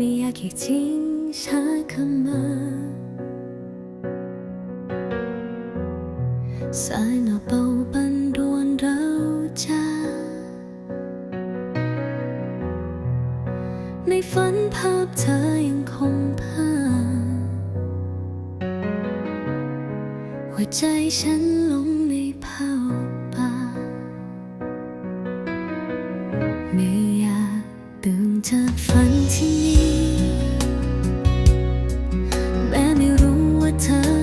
ไม่อยากให้ทิ้งชาขึ้ำมาสายหนาเบาบันดวนเราจะในฝันภาพเธอยังคงภาพหัวใจฉันลงในเผาป่า ฝันที่มีแม้ไม่รู้ว่าเธอ